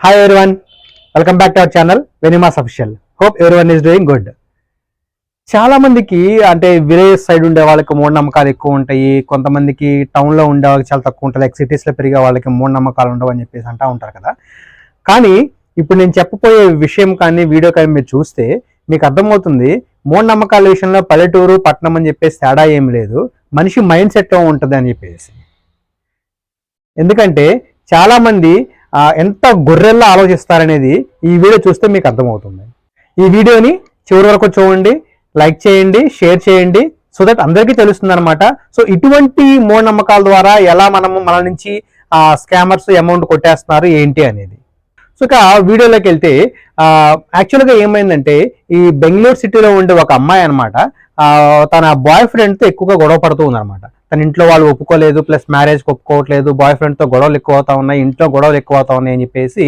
Hi everyone welcome back to our channel వెనిమాస్ official hope everyone is doing good చాలా మందికి అంటే village side ఉండే వాళ్ళకి మూఢనమ్మకాలు ఎక్కువ ఉంటాయి. కొంతమందికి టౌన్లో ఉండే వాళ్ళకి చాలా తక్కువ ఉంటుంది లైక్ సిటీస్లో పెరిగే వాళ్ళకి మూఢనమ్మకాలు ఉండవు అని చెప్పేసి అంటూ ఉంటారు కదా. కానీ ఇప్పుడు నేను చెప్పబోయే విషయం కానీ వీడియో కానీ మీరు చూస్తే మీకు అర్థమవుతుంది. మూఢనమ్మకాల విషయంలో పల్లెటూరు పట్టణం అని చెప్పేసి తేడా ఏం లేదు. మనిషి మైండ్ సెట్ ఉంటుంది అని చెప్పేసి. ఎందుకంటే చాలామంది ఎంత గొర్రెల్లో ఆలోచిస్తారనేది ఈ వీడియో చూస్తే మీకు అర్థమవుతుంది. ఈ వీడియోని చివరి వరకు చూడండి లైక్ చేయండి షేర్ చేయండి సో దట్ అందరికీ తెలుస్తుంది అనమాట సో ఇటువంటి మూఢనమ్మకాల ద్వారా ఎలా మనము మన నుంచి ఆ స్కామర్స్ అమౌంట్ కొట్టేస్తున్నారు ఏంటి అనేది. సో ఇక వీడియోలోకి వెళ్తే యాక్చువల్గా ఏమైందంటే ఈ బెంగళూరు సిటీలో ఉండే ఒక అమ్మాయి అనమాట తన బాయ్ ఫ్రెండ్తో ఎక్కువగా గొడవ పడుతూ ఉందన్నమాట. తన ఇంట్లో వాళ్ళు ఒప్పుకోలేదు ప్లస్ మ్యారేజ్కి ఒప్పుకోవట్లేదు బాయ్ ఫ్రెండ్తో గొడవలు ఎక్కువ అవుతా ఉన్నాయి ఇంట్లో గొడవలు ఎక్కువ అవుతా ఉన్నాయి అని చెప్పేసి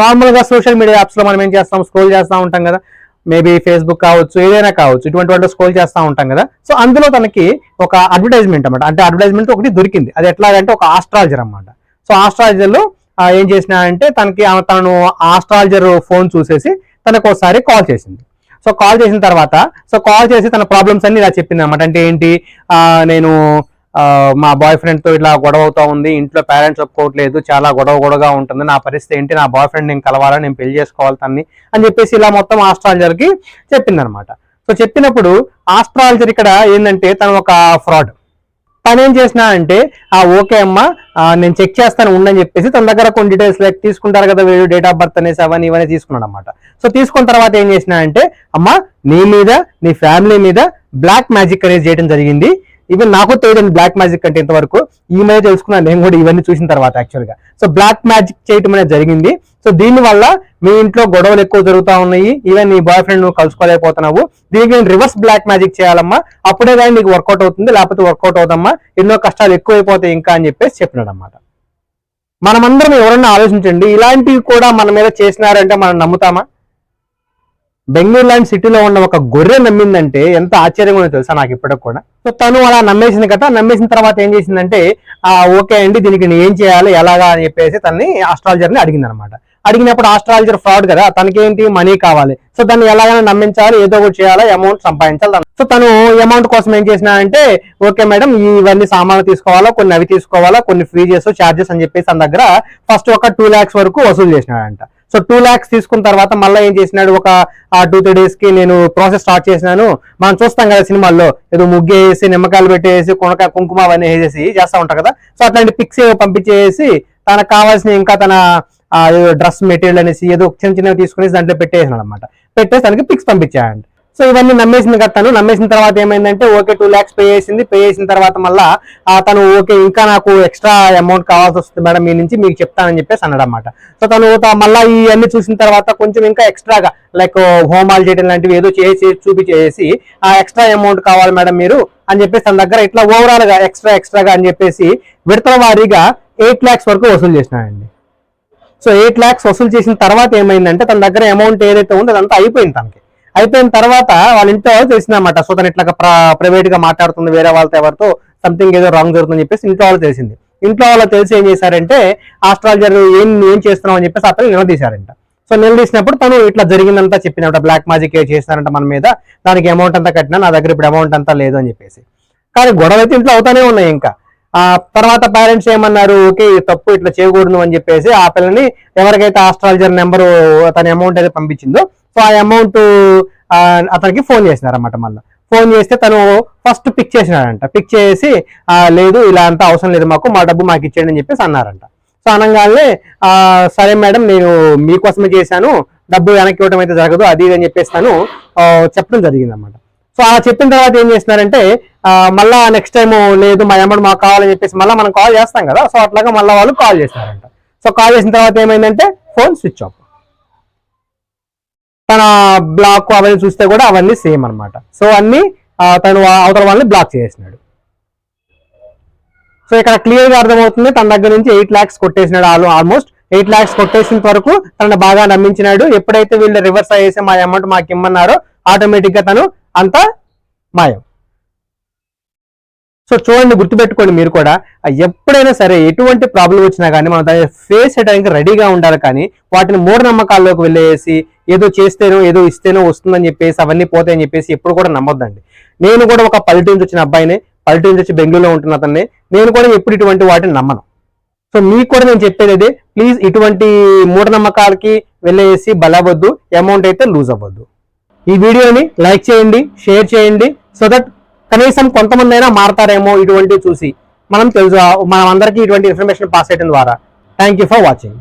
నార్మల్గా సోషల్ మీడియా యాప్స్లో మనం ఏం చేస్తాం? స్క్రోల్ చేస్తూ ఉంటాం కదా. మేబీ ఫేస్బుక్ కావచ్చు ఏదైనా కావచ్చు ఇటువంటి వాటిలో స్క్రోల్ చేస్తూ ఉంటాం కదా. సో అందులో తనకి ఒక అడ్వర్టైజ్మెంట్ అన్నమాట. అంటే అడ్వర్టైజ్మెంట్ ఒకటి దొరికింది. అది ఎట్లాగంటే ఒక ఆస్ట్రాలజర్ అన్నమాట. సో ఆస్ట్రాలజర్లో ఏం చేసిన అంటే తనకి తను ఆస్ట్రాలజర్ ఫోన్ చూసేసి తనకు ఒకసారి కాల్ చేసింది. సో కాల్ చేసిన తర్వాత సో కాల్ చేసి తన ప్రాబ్లమ్స్ అన్ని ఇలా చెప్పింది అనమాట అంటే ఏంటి? నేను మా బాయ్ ఫ్రెండ్తో ఇట్లా గొడవ అవుతా ఉంది ఇంట్లో పేరెంట్స్ ఒప్పుకోవట్లేదు చాలా గొడవ గొడవగా ఉంటుంది నా పరిస్థితి ఏంటి నా బాయ్ ఫ్రెండ్ నేను కలవాలా నేను పెళ్ళి చేసుకోవాలి తన్ని అని చెప్పేసి ఇలా మొత్తం ఆస్ట్రాలజర్కి కి చెప్పింది అనమాట సో చెప్పినప్పుడు ఆస్ట్రాలజర్ ఇక్కడ ఏంటంటే తను ఒక ఫ్రాడ్ తను ఏం చేసిన అంటే ఆ ఓకే అమ్మా నేను చెక్ చేస్తాను ఉండని చెప్పేసి తన దగ్గర కొన్ని డీటెయిల్స్ లైక్ తీసుకుంటారు కదా వీడు డేట్ ఆఫ్ బర్త్ అనేసి అవన్నీ ఇవన్నీ తీసుకున్నాడు అనమాట సో తీసుకున్న తర్వాత ఏం చేసిన అంటే అమ్మా నీ మీద నీ ఫ్యామిలీ మీద బ్లాక్ మ్యాజిక్ అనేది చేయడం జరిగింది ఈవెన్ నాకు తెలియదు బ్లాక్ మ్యాజిక్ అంటే ఇంతవరకు. ఈ మీద తెలుసుకున్నాను నేను కూడా ఇవన్నీ చూసిన తర్వాత యాక్చువల్గా. సో బ్లాక్ మ్యాజిక్ చేయటం అనేది జరిగింది. సో దీని వల్ల మీ ఇంట్లో గొడవలు ఎక్కువ జరుగుతూ ఉన్నాయి. ఈవెన్ నీ బాయ్ ఫ్రెండ్ నువ్వు కలుసుకోలేకపోతున్నావు. దీనికి నేను రివర్స్ బ్లాక్ మ్యాజిక్ చేయాలమ్మా. అప్పుడే కానీ నీకు వర్కౌట్ అవుతుంది. లేకపోతే వర్కౌట్ అవుదమ్మా. ఎన్నో కష్టాలు ఎక్కువైపోతాయి ఇంకా అని చెప్పేసి చెప్పినాడు అనమాట మనమందరం ఎవరన్నా ఆలోచించండి. ఇలాంటివి కూడా మన మీద చేసినారంటే మనం నమ్ముతామా? బెంగళూరు లాంటి సిటీలో ఉన్న ఒక గొర్రె నమ్మిందంటే ఎంత ఆశ్చర్యంగా ఉందో తెలుసా నాకు ఇప్పటికి కూడా. సో తను అలా నమ్మేసింది కదా నమ్మేసిన తర్వాత ఏం చేసిందంటే ఆ ఓకే అండి దీనికి నేను ఏం చేయాలి ఎలాగా అని చెప్పేసి తనని ఆస్ట్రాలజర్ని అడిగింది అనమాట అడిగినప్పుడు ఆస్ట్రాలజర్ ఫ్రాడ్ కదా తనకి ఏంటి మనీ కావాలి? సో దాన్ని ఎలాగైనా నమ్మించాలి ఏదో ఒకటి చేయాలి అమౌంట్ సంపాదించాలి సో తను అమౌంట్ కోసం ఏం చేసినా అంటే ఓకే మేడం ఇవన్నీ సామాన్లు తీసుకోవాలా కొన్ని అవి తీసుకోవాలా కొన్ని ఫీజెస్ చార్జెస్ అని చెప్పేసి తన దగ్గర ఫస్ట్ ఒక టూ ల్యాక్స్ వరకు వసూలు చేసినాడంట. సో టూ ల్యాక్స్ తీసుకున్న తర్వాత మళ్ళీ ఏం చేసినాడు? ఒక టూ త్రీ డేస్కి నేను ప్రాసెస్ స్టార్ట్ చేసినాను. మనం చూస్తాం కదా సినిమాల్లో ఏదో ముగ్గు వేసి నిమ్మకాయలు పెట్టేసి కొనక కుంకుమ అవన్నీ వేసేసి చేస్తా ఉంటారు కదా? సో అట్లాంటి పిక్స్ పంపించేసి తనకు కావాల్సిన ఇంకా తన డ్రెస్ మెటీరియల్ అనేసి ఏదో చిన్న చిన్నవి తీసుకునేసి దాంట్లో పెట్టేసినాడు అనమాట పెట్టేసి తనకి పిక్స్ పంపించాడు. సో ఇవన్నీ నమ్మేసింది కదా తను నమ్మేసిన తర్వాత ఏమైందంటే ఓకే టూ ల్యాక్స్ పే చేసింది. పే చేసిన తర్వాత మళ్ళా తను ఓకే ఇంకా నాకు ఎక్స్ట్రా అమౌంట్ కావాల్సి వస్తుంది మేడం మీ నుంచి మీకు చెప్తానని చెప్పేసి అన్నాడు అనమాట సో తను మళ్ళీ మళ్ళా ఇవన్నీ చూసిన తర్వాత కొంచెం ఇంకా ఎక్స్ట్రాగా లైక్ హోమాలు చేయడం లాంటివి ఏదో చేసి చూపించేసి ఆ ఎక్స్ట్రా అమౌంట్ కావాలి మేడం మీరు అని చెప్పేసి తన దగ్గర ఇట్లా ఓవరాల్గా ఎక్స్ట్రా ఎక్స్ట్రాగా అని చెప్పేసి విడతల వారీగా ఎయిట్ ల్యాక్స్ వరకు వసూలు చేసినాడండి. సో ఎయిట్ ల్యాక్స్ వసూలు చేసిన తర్వాత ఏమైందంటే తన దగ్గర అమౌంట్ ఏదైతే ఉందో అదంతా అయిపోయింది తనకి. అయిపోయిన తర్వాత వాళ్ళ ఇంట్లో వాళ్ళు తెలిసిందన్నమాట. సో తను ఇట్లా ప్రైవేట్గా మాట్లాడుతుంది వేరే వాళ్ళతో ఎవరితో సంథింగ్ ఏదో రాంగ్ జరుగుతుందని చెప్పేసి ఇంట్లో వాళ్ళు తెలిసింది. ఇంట్లో వాళ్ళు తెలిసి ఏం చేశారంటే ఆస్ట్రాలజర్ ఏం ఏం చేస్తున్నావు అని చెప్పేసి అతను నిలదీశారంట. సో నిలదీసినప్పుడు తను ఇట్లా జరిగిందంతా చెప్పినప్పుడు బ్లాక్ మ్యాజిక్ చేస్తారంట మన మీద. దానికి అమౌంట్ అంతా కట్టినా నా దగ్గర ఇప్పుడు అమౌంట్ అంతా లేదు అని చెప్పేసి. కానీ గొడవ అయితే ఇంట్లో అవుతానే ఉన్నాయి ఇంకా. ఆ తర్వాత పేరెంట్స్ ఏమన్నారు ఓకే తప్పు ఇట్లా చేయకూడదు అని చెప్పేసి ఆ పిల్లని ఎవరికైతే ఆస్ట్రాలజర్ నెంబరు తన అమౌంట్ అయితే పంపించిందో సో ఆ అమౌంట్ అతనికి ఫోన్ చేసినారన్నమాట మళ్ళీ. ఫోన్ చేస్తే తను ఫస్ట్ పిక్ చేసినాడంట. పిక్ చేసి లేదు ఇలా అంతా అవసరం లేదు మాకు మా డబ్బు మాకు ఇచ్చేయండి అని చెప్పేసి అన్నారంట. సో అనగానే సరే మేడం నేను మీకోసమే చేశాను. డబ్బు వెనక్కి ఇవ్వడం అయితే జరగదు అది ఇది అని చెప్పేసి తను చెప్పడం జరిగింది అనమాట సో అలా చెప్పిన తర్వాత ఏం చేస్తున్నారంటే మళ్ళా నెక్స్ట్ టైం లేదు మా అమౌంట్ మాకు కావాలని చెప్పేసి మళ్ళీ మనం కాల్ చేస్తాం కదా సో అట్లాగా మళ్ళీ వాళ్ళు కాల్ చేస్తారంట. సో కాల్ చేసిన తర్వాత ఏమైందంటే ఫోన్ స్విచ్ ఆఫ్ తన బ్లాక్ అవన్నీ చూస్తే కూడా అవన్నీ సేమ్ అనమాట సో అన్ని తను అవతల వాళ్ళని బ్లాక్ చేసినాడు సో ఇక్కడ క్లియర్గా అర్థమవుతుంది తన దగ్గర నుంచి ఎయిట్ ల్యాక్స్ కొట్టేసినాడు ఆల్ ఆల్మోస్ట్. ఎయిట్ ల్యాక్స్ కొట్టేసిన వరకు తనను బాగా నమ్మించినాడు. ఎప్పుడైతే వీళ్ళు రివర్స్ అయ్యేసి మా అమౌంట్ మాకు ఇమ్మన్నారో ఆటోమేటిక్గా తను అంతా మాయం. సో చూడండి గుర్తుపెట్టుకోండి మీరు కూడా. ఎప్పుడైనా సరే ఎటువంటి ప్రాబ్లం వచ్చినా కానీ మనం దాన్ని ఫేస్ చేయడానికి రెడీగా ఉండాలి కానీ వాటిని మూఢనమ్మకాల్లోకి వెళ్ళేసి ఏదో చేస్తేనో ఏదో ఇస్తేనో వస్తుందని చెప్పేసి అవన్నీ పోతాయని చెప్పేసి ఎప్పుడు కూడా నమ్మొద్దండి. నేను కూడా ఒక పల్లెటూరు నుంచి వచ్చిన అబ్బాయినే పల్లెటూరు నుంచి వచ్చి బెంగళూరులో ఉంటున్న అతన్ని నేను కూడా ఎప్పుడు ఇటువంటి వాటిని నమ్మను. సో మీకు కూడా నేను చెప్పేది అదే ప్లీజ్ ఇటువంటి మూఢనమ్మకాలకి వెళ్ళేసి బలవద్దు అమౌంట్ అయితే లూజ్ అవ్వద్దు. ఈ వీడియోని లైక్ చేయండి షేర్ చేయండి సో దట్ కనీసం కొంతమంది అయినా మారతారేమో ఇటువంటివి చూసి మనం తెలుసు మనం అందరికీ ఇటువంటి ఇన్ఫర్మేషన్ పాస్ చేయడం ద్వారా. Thank you for watching